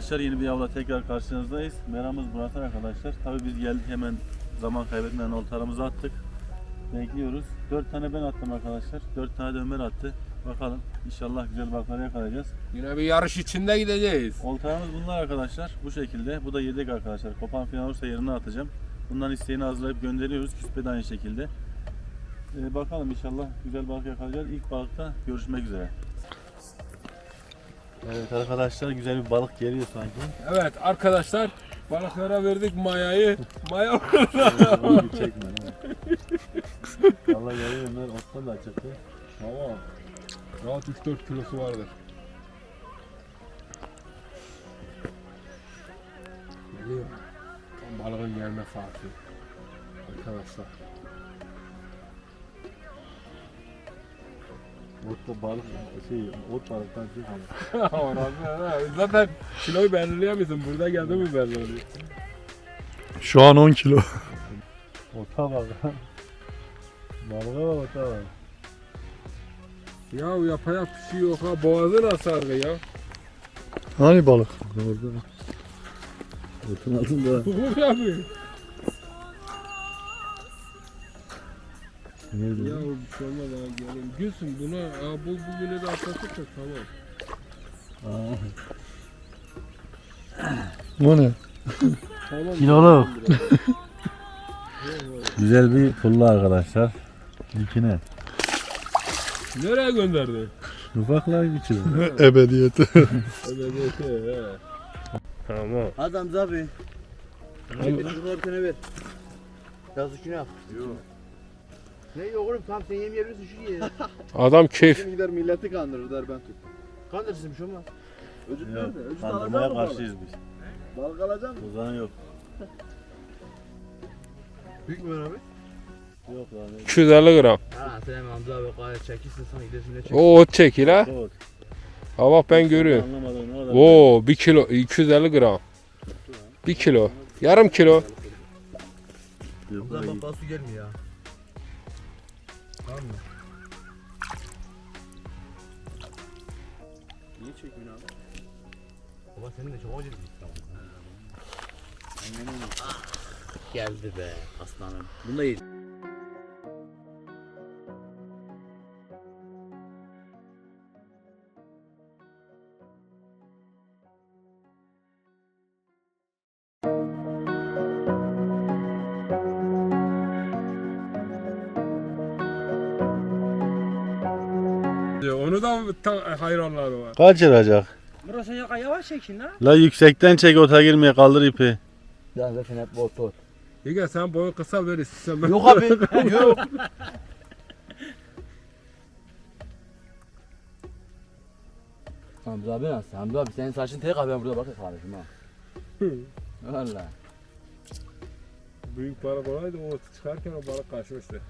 arkadaşlar yeni bir avla tekrar karşınızdayız. Meramız Murat arkadaşlar. Tabii biz geldik hemen zaman kaybetmeden oltalarımızı attık. Bekliyoruz. 4 tane ben attım arkadaşlar. 4 tane de Ömer attı. Bakalım inşallah güzel balıkları yakalayacağız. Yine bir yarış içinde gideceğiz. Oltalarımız bunlar arkadaşlar. Bu şekilde. Bu da yedek arkadaşlar. Kopan falan olursa yerine atacağım. Bundan isteğini hazırlayıp gönderiyoruz. Küspe de aynı şekilde. Ee, bakalım inşallah güzel balık yakalayacağız. İlk balıkta görüşmek üzere. Evet arkadaşlar güzel bir balık geliyor sanki. Evet arkadaşlar balıklara verdik mayayı. Maya Onu bir çekme. Valla geliyor Ömer ottan da çıktı. Tamam. Rahat 3-4 kilosu vardır. Geliyor. Tam balığın gelme saati. Arkadaşlar. Otta balık şey ot balıktan çıkmadı. Orası, Zaten kiloyu belirleyemiyorsun. Burada geldi mi belli oluyor. Şu an 10 kilo. Ota bak. Balığa bak ota bak. Ya yapacak bir şey yok ha. Boğazı nasıl ya? Hani balık? Orada. Otun altında. Bu yapıyor. Nerede? Ya o bir şey olmaz gelin. Gülsün buna aa, bu bugünü de atlatıp da tamam. Aa. Bu ne? Tamam. Kiloluk. Güzel bir pullu arkadaşlar. İlkine. Nereye gönderdin? Ufaklar geçiyor. Ebediyeti. Evet evet. Tamam. Adam abi. Çekil şunları bir tane ver. Yazık günah. Yok. Ne oğlum tamam sen yem şu ye. Adam keyif. Şimdi gider milleti kandırır der ben tut. Kandırsın bir şey olmaz. Öcüt Yok. nerede? Öcüt Kandırmaya alacak mı karşıyız biz. balık? Alacak mı? Ozan yok. Büyük mü abi? Yok lan. 250 gram. Ha sen Hamza abi gayet çekilsin sana ilerisinde çek. O ot çekil ha. Ot. Ha bak ben görüyorum. Ne? Oo 1 kilo 250 gram. 1 kilo. Yarım kilo. Hamza bak su gelmiyor ya. Tamam mı? Niye çekmiyorsun abi? Baba senin de çok acı Geldi be aslanım. Bunda iyi. Onu da ta- hayranları var. Kaçıracak. Burası yaka yavaş çekin ha. La yüksekten çek ota girmeye kaldır ipi. Ya zaten hep bot. İyi sen boyu kısa ver istesem ben. Yok abi yok. Hamza abi nasıl? Hamza abi senin saçın tek abi ben burada bakın kardeşim ha. Valla. Büyük balık olaydı o çıkarken o balık kaçmıştı.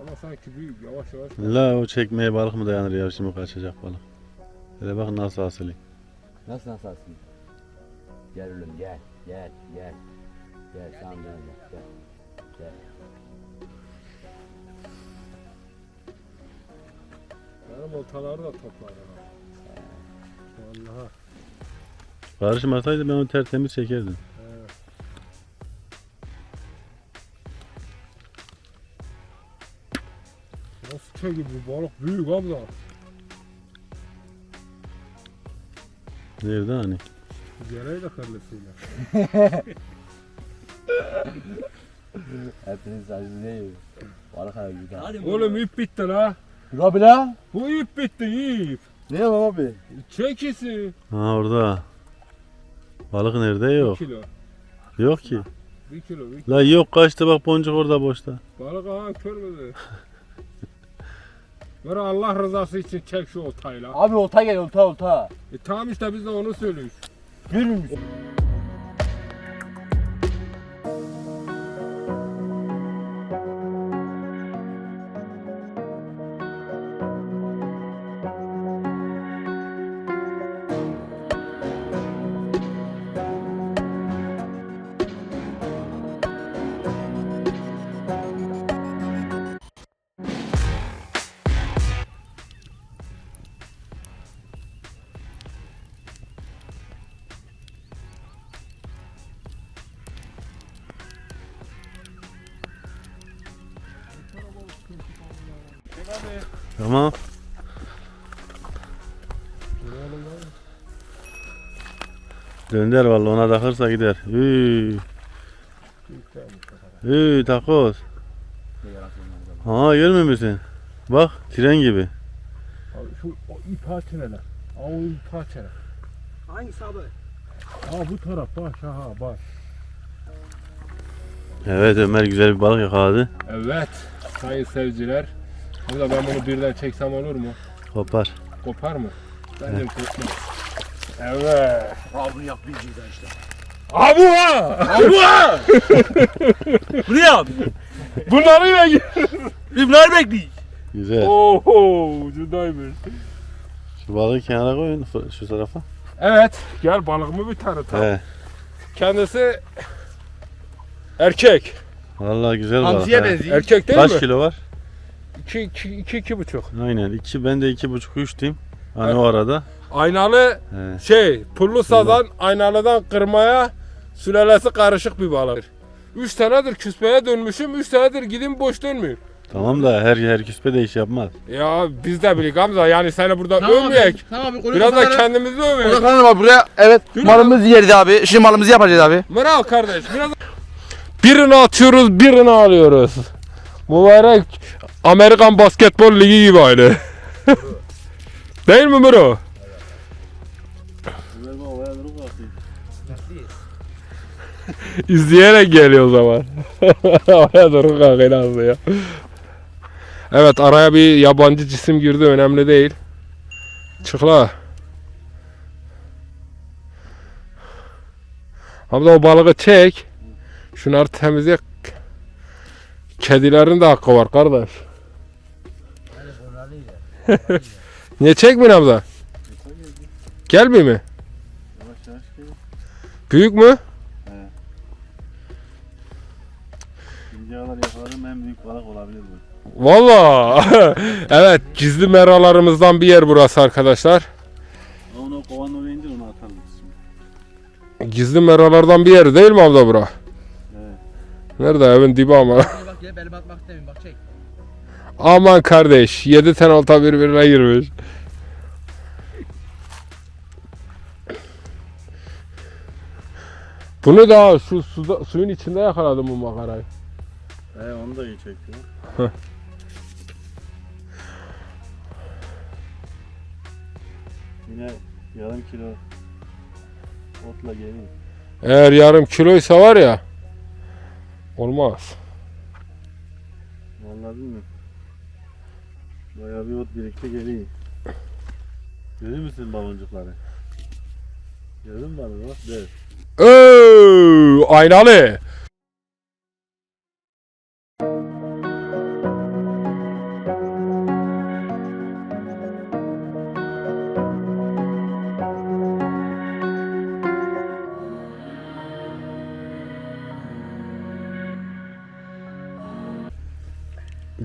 Ama sanki büyük yavaş yavaş. La o çekmeye balık mı dayanır ya şimdi kaçacak balık. Hele bak nasıl asılı. Nasıl nasıl aslında? Gel oğlum gel gel gel. Gel sen gel gel. Gel. Benim oltaları da topladım. Vallahi. Karışmasaydı ben onu tertemiz çekerdim. Çekil bu balık büyük abla. Nerede hani? Gereği de kırlısıyla. Hepiniz yiyor? Balık abi bir daha. Oğlum ip bitti la. Dur abi la. Bu ip bitti ip. Ne yapalım abi? Çekisi. Ha orada. Balık nerede yok. kilo. Yok ki. Bir kilo. Bir kilo. La yok kaçtı bak boncuk orada boşta. Balık aha kör Böyle Allah rızası için çek şu oltayla. Abi olta gel olta olta. E tamam işte biz de onu söylüyoruz. Görmüyor musun? Dönder vallahi ona takırsa gider. Üy. Üy takoz. Ha görmüyor musun? Bak tren gibi. Şu o ip. Aa, O ip hele. Hangisi abi? Aa bu taraf bak aha bak. Evet Ömer güzel bir balık yakaladı. Evet sayın seyirciler. Burada ben bunu birden çeksem olur mu? Kopar. Kopar mı? Bence kopmaz. Evet. Abi yapmayacağız işte. Abu ha! Abu ha! Buraya abi. Bunları yine İbrahim bekliyor. Güzel. Oho, cudaymış. Şu balığı kenara koyun şu tarafa. Evet, gel balığımı bir tanıtalım. He. Kendisi erkek. Vallahi güzel balık. Hamsiye ha. benziyor. Erkek değil Kaç mi? kilo var? 2 2 2 iki buçuk. Aynen. iki ben de iki buçuk üç diyeyim. Hani o arada. Aynalı He. şey, pullu sazan aynalıdan kırmaya sülalesi karışık bir balık. 3 senedir küspeye dönmüşüm, 3 senedir gidin boş dönmüyor. Tamam da her her küspe de iş yapmaz. Ya biz de bilik Hamza yani seni burada Tamam övmeyek. abi. Tamam abi. Biraz da kendimizi övmeyek. Odaklanalım abi buraya. Evet. Malımız yerdi abi. Şimdi malımızı yapacağız abi. Bravo kardeş. Biraz birini atıyoruz, birini alıyoruz. Mübarek Amerikan Basketbol Ligi gibi aynı. Değil mi Miro? İzleyerek geliyor o zaman. Oraya doğru azı ya. Evet araya bir yabancı cisim girdi önemli değil. Çıkla. Hamza o balığı çek. Şunları temizle. Kedilerin de hakkı var kardeş. Niye çekmiyorsun Hamza? Gelmiyor mi? Yavaş yavaş gel. Büyük mü? Şimdiye kadar yakaladığım en büyük balık olabilir bu. Valla. evet gizli meralarımızdan bir yer burası arkadaşlar. Onu o kovanın oraya indir onu şimdi. Gizli meralardan bir yer değil mi abla bura? Evet. Nerede evin dibi ama. Bak ya beni batmak istemiyorum. Bak çek. Aman kardeş 7 tane olta birbirine girmiş. Bunu da şu suda, suyun içinde yakaladım bu makarayı. He onu da iyi çekti. Heh. Yine yarım kilo otla geliyor. Eğer yarım kiloysa var ya olmaz. Vallahi bilmiyorum. Bayağı bir ot birlikte geliyor. Görüyor musun baloncukları? Gördün mü balığı bak dev. Oo, aynalı.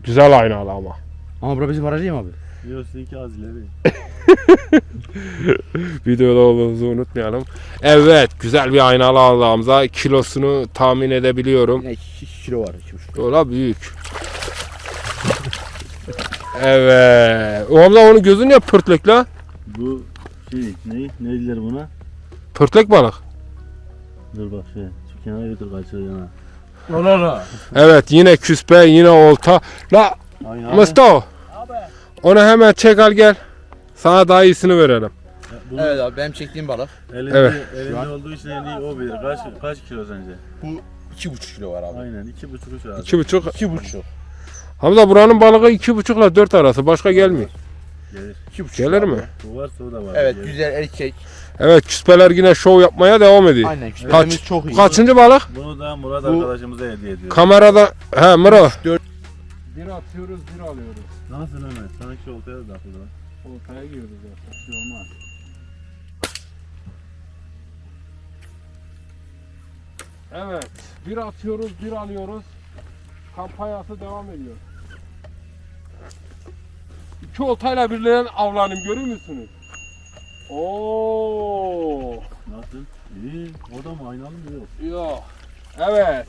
Güzel aynalı ama. Ama bura bizim aracı mı abi? Yok seninki az ileri. Videoda olduğunuzu unutmayalım. Evet güzel bir aynalı aldığımızda kilosunu tahmin edebiliyorum. Yine 2 kilo var. 2,5 Ola büyük. Evet. Oğlum onun gözü niye pörtlek la? Bu şey ne? Ne dediler buna? Pörtlek balık. Dur bak şey. Şu kenara götür kaçır yana. Ola ola. Evet yine küspe yine olta. La Aynen. Mustafa. Onu hemen çek al gel. Sana daha iyisini verelim. Bunu Evet abi benim çektiğim balık. elinde, Evet. elinde olduğu için en iyi o bilir. Kaç, kaç kilo sence? 2,5 kilo var abi. Aynen iki buçuk üç abi. İki buçuk. 2,5. Hamza buranın balığı iki buçukla dört arası. Başka gelmiyor. Gelir. 2,5. Gelir mi? Bu varsa o da var. Evet Gelir. güzel erkek. Evet küspeler yine şov yapmaya devam ediyor. Aynen Kaç- küspelerimiz çok iyi. Kaçıncı balık? Bunu da Murat Bu- arkadaşımıza hediye ediyor. Kamerada. He Miro. Dört. Bir atıyoruz bir alıyoruz. Nasıl Ömer? Sanki oltaya da takıldı lan. Oltaya girdi zaten. Bir şey olmaz. Evet. Bir atıyoruz, bir alıyoruz. Kampanyası devam ediyor. İki oltayla birleyen avlanım görüyor musunuz? Oo. Nasıl? İyi. O da mı aynalı mı yok? Yok. Evet.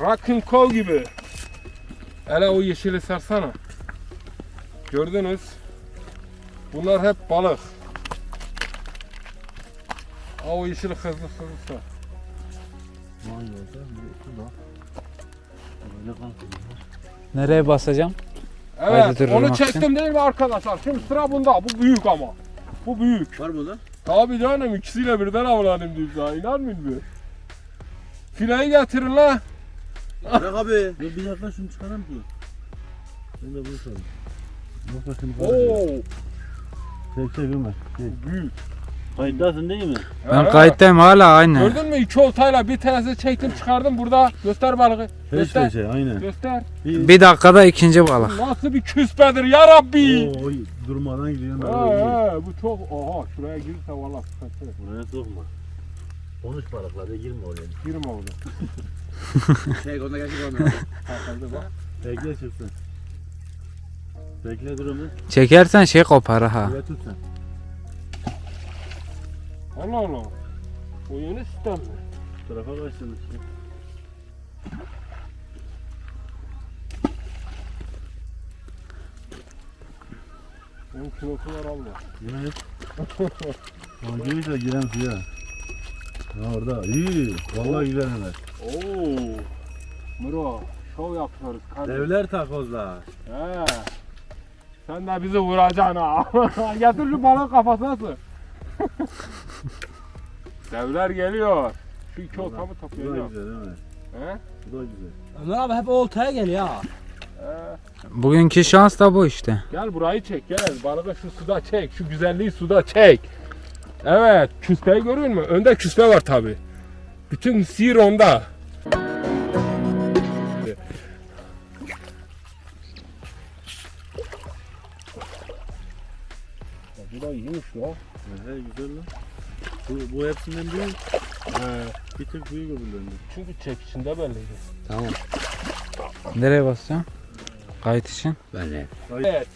Rock'ın kol gibi. Hele o yeşili sarsana. Gördünüz. Bunlar hep balık. Av yeşil hızlı hızlı. Nereye basacağım? Evet Kaydı onu çektim değil mi arkadaşlar? Şimdi sıra bunda. Bu büyük ama. Bu büyük. Var mı lan? Tabii canım ikisiyle birden avlanayım diyor daha inanmıyor musun? Fileyi getirin la. Bırak abi. Dur bir dakika şunu çıkarayım ki. Ben de bunu sorayım. Bak bakayım. Oo Çek çek Ömer. Çek. büyük. Kayıttasın değil mi? Ben He. kayıttayım hala aynı. Gördün mü iki oltayla bir tanesi çektim çıkardım burada. Göster balığı. Çek Göster. çek aynen. Göster. Bir... Bir dakikada ikinci balık. Nasıl bir küspedir ya Rabbi. Oo, durmadan gidiyor. He he bu çok oha şuraya girse valla sıkıntı. Buraya sokma. Konuş balıklara girme oraya. Girme oğlum. Şey onda gerçek olmuyor. Takıldı bak. Bekle çıksın. Bekle dur Ömer. Çekersen şey kopar ha. Buraya tut sen. Allah Allah. O yeni sistem? Bu tarafa kaçtın. Benim kilosu var Allah. Evet. Ama girmişler giren suya. Ha orada. İyi. Vallahi güzel Ömer. Oo. Muro. Şov yapıyoruz kardeşim. Devler takozlar. He. Sen de bizi vuracaksın ha. Getir şu balon kafasına sır. Devler geliyor. Şu iki oltamı Bu da güzel Ömer. He? Bu da güzel. Ömer abi hep oltaya geliyor ha. He. Bugünkü şans da bu işte. Gel burayı çek gel. Balığı şu suda çek. Şu güzelliği suda çek. Evet. Küspeyi görüyor musun? Önde küspe var tabi. Bütün sihir onda. Ya Bu da iyiymiş ya. He güzel lan. Bu, bu hepsinden büyük. He. Bir tık büyük öbürlerinden. Çünkü çekişinde belliydi. Tamam. Nereye basacağım? Kayıt için. Ben Evet.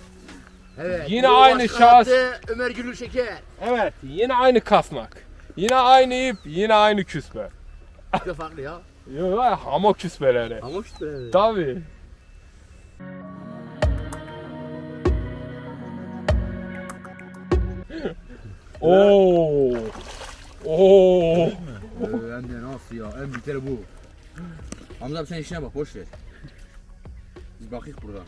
Evet. Yine bu aynı başkan şahıs. Ömer Gülül Şeker. Evet. Yine aynı kasnak. Yine aynı ip. Yine aynı küspe. Çok farklı ya. Yok ama küspeleri. Ama işte. Tabii. Oo. Oo. Hem de nasıl ya? En büyükleri bu. Hamza abi sen işine bak boş ver. Biz bakıyık burada.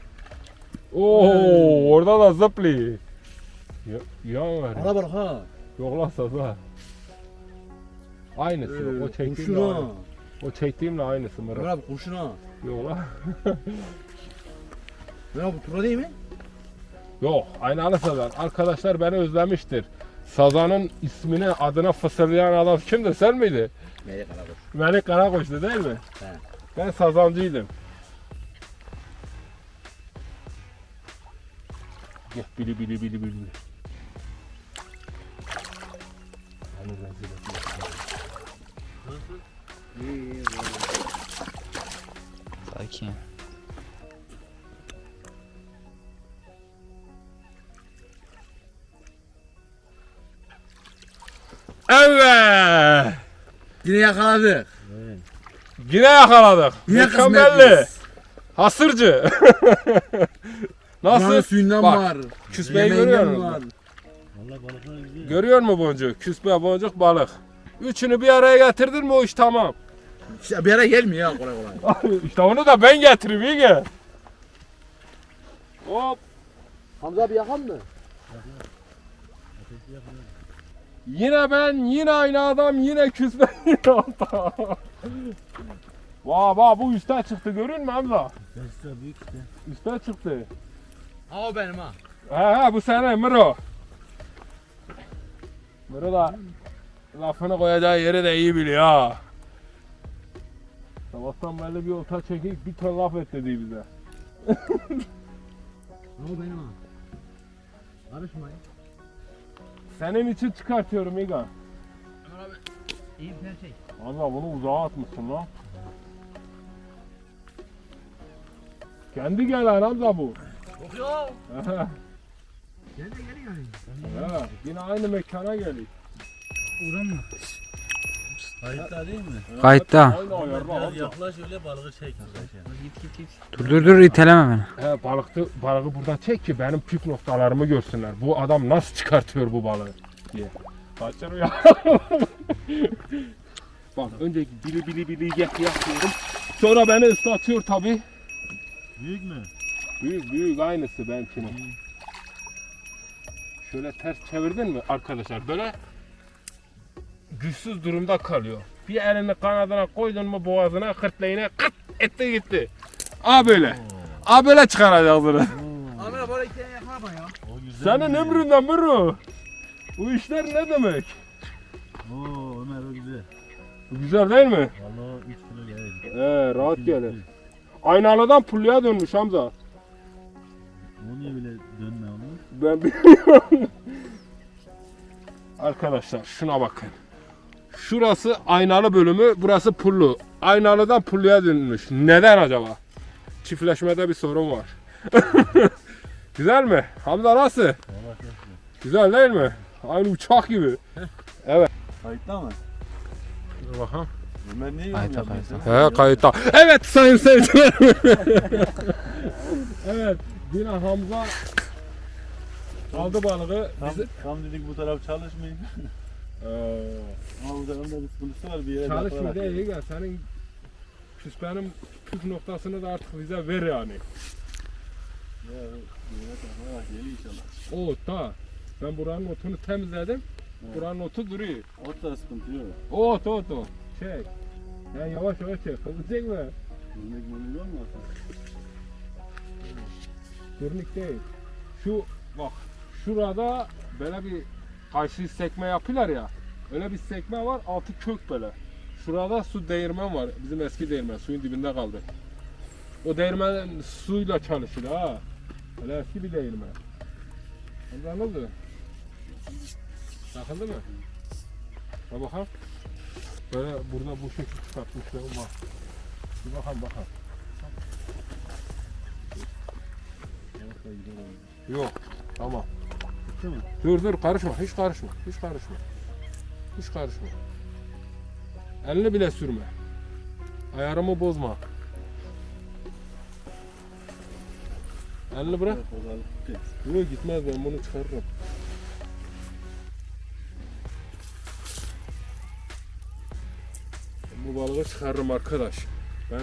Oo. Orada da zıpli. Ya, ya var. Ara bak ha. Yok lan saza. Aynısı. Ee, o çektiğimle kurşun ha. aynı. O çektiğimle aynısı mırı. abi kurşun ha. Yok lan. Ömer abi bu turda değil mi? Yok. Aynalı sazan. Arkadaşlar beni özlemiştir. Sazanın ismine adına fısıldayan adam kimdi sen miydi? Melek Arabaş. Melik Karakoç'tu değil mi? He. Ben sazancıydım. Gel bili bili bili bili. Hani. Sakin. Evet. Yine yakaladık. Yine yakaladık. Yine Mükemmelli. kısmetliyiz. Hasırcı. Buranın Nasıl? suyundan Bak, var. Küspeyi yemeğinden görüyor musun? var. Vallahi balıklar güzel. Görüyor musun boncuk? Küspe, boncuk, balık. Üçünü bir araya getirdin mi o iş tamam. İşte bir yere gelmiyor ya kolay kolay. işte onu da ben getireyim iyi gel. Hop. Hamza abi yakan mı? Yine ben, yine aynı adam, yine küspe, yine olta. Vaa vaa bu üste çıktı görün mü Hamza? Besle büyük işte. Üste çıktı. Ha o benim ha. He he bu sene Miro. Miro da lafını koyacağı yeri de iyi biliyor ha. Sabahtan belli bir olta çekip bir ton laf et dedi bize. Ha o benim ha. Karışmayın. Senin için çıkartıyorum İga. Ömer abi. İyi bir çek. Allah bunu uzağa atmışsın lan. Kendi gel lan Hamza bu. Yok ya. He, Gel de gel yani. he. Yine aynı mekana geliyor. Uğramma. Kayıtta değil mi? Kayıtta. Biraz yaklaş öyle balığı çek. Git git git. Dur dur dur iteleme beni. He balıkta balığı burada çek ki benim püf noktalarımı görsünler. Bu adam nasıl çıkartıyor bu balığı diye. Kaçır ya. Bak önce bili bili bili yak yapıyorum. Sonra beni ıslatıyor tabi. Büyük mü? Büyük büyük aynısı benimkinin. Şöyle ters çevirdin mi arkadaşlar böyle güçsüz durumda kalıyor. Bir elini kanadına koydun mu boğazına kırtlayına kıt etti gitti. A böyle. A böyle çıkaracağız bunu. Amına bana iki tane yakma ya. Senin ömründen Muru. Bu işler ne demek? Oo Ömer o güzel. Bu güzel değil mi? Vallahi o 3 kilo gelir. He rahat gelir. Aynalıdan pulluya dönmüş Hamza. O niye bile dönme onu? Ben bilmiyorum. Arkadaşlar şuna bakın. Şurası aynalı bölümü, burası pullu. Aynalıdan pulluya dönmüş. Neden acaba? Çiftleşmede bir sorun var. Güzel mi? Hamza nasıl? Güzel. Değil mi? Aynı uçak gibi. Kayıtta mı? Dur bakalım. Ömer niye Kayıtta, yormuyor kayıtta. He kayıtta. Evet sayın seyirciler. evet yine Hamza aldı balığı. Tam, Bizi... tam dedik bu taraf çalışmayın. Tarafında bir sıkıntısı var bir yere Çalışma takılarak. değil ya senin küspenin püf noktasını da artık bize ver yani. Ya, geliyor inşallah. O ta. Ben buranın otunu temizledim. Evet. Buranın otu duruyor. Ot da sıkıntı yok. Ot ot o. Çek. Ya yavaş yavaş çek. Hızlı çekme. Örnek memnun olmasın? Durnik değil. Şu bak şurada böyle bir karşı sekme yapıyorlar ya. Öyle bir sekme var altı kök böyle. Şurada su değirmen var. Bizim eski değirmen suyun dibinde kaldı. O değirmen suyla çalışır ha. Öyle eski bir değirmen. Anladın mı? Takıldı mı? Ha bakalım. Böyle burada bu şekil çıkartmışlar bak. Bir bakalım bakalım. Yok. Tamam. Bitti mi? Dur dur karışma. Hiç karışma. Hiç karışma. Hiç karışma. Elini bile sürme. Ayarımı bozma. Elini bırak. Yok gitmez ben bunu çıkarırım. Bu balığı çıkarırım arkadaş. Ben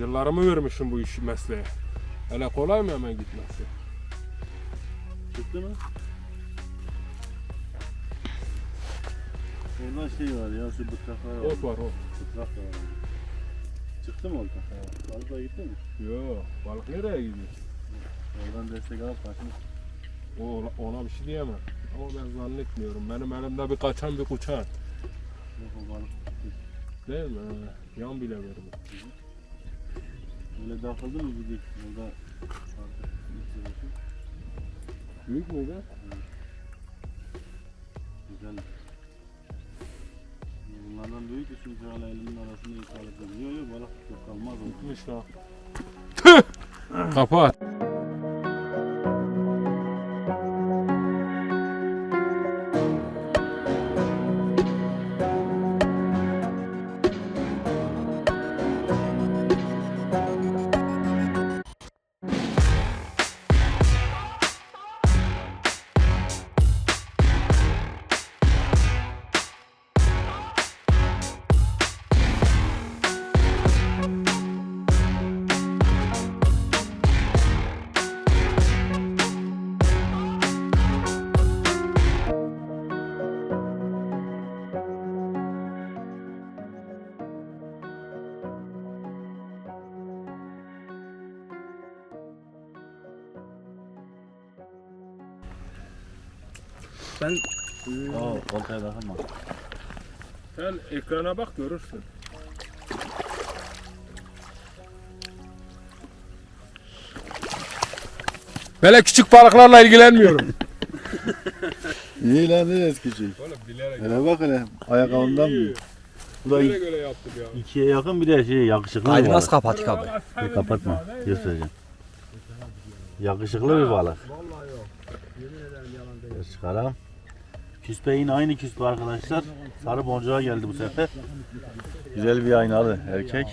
yıllarımı vermişim bu işi mesleğe. Öyle kolay mı hemen gitmesi? Çıktı mı? Orada şey var ya şu bıtraklar var. Ot var o. Bıtrak da var. Çıktı mı orada? Balık da gitti mi? Yok balık nereye gidiyor? Oradan destek alıp kaçmış. O, ona bir şey diyemem. Ama ben zannetmiyorum. Benim elimde bir kaçan bir kuçan. Yok o balık. Değil mi? Yan bile verdi. Öyle takıldı mı gidiyor? Orada. Büyük müydü? Güzel. Bunlardan büyük çünkü hala elimin arasında yıkalıp Yok yok balık kalmaz o. Gitmiş lan. Kapat. Oo koltaya takılma. Sen ekrana bak görürsün. Böyle küçük balıklarla ilgilenmiyorum. İyi lan ne küçük. Oğlum bilerek. Hele bak hele ayakkabından mı? Bu da Bilerek öyle yaptım ya. ikiye yakın bir de şey yakışıklı bir Haydi balık. nasıl kapatık abi? Bir kapatma göstereceğim. Yakışıklı bir balık. Vallahi yok. Yemin ederim yalan değil. Dur Çıkaralım. Küspe yine aynı küspe arkadaşlar. Sarı boncuğa geldi bu sefer. Güzel bir aynalı erkek.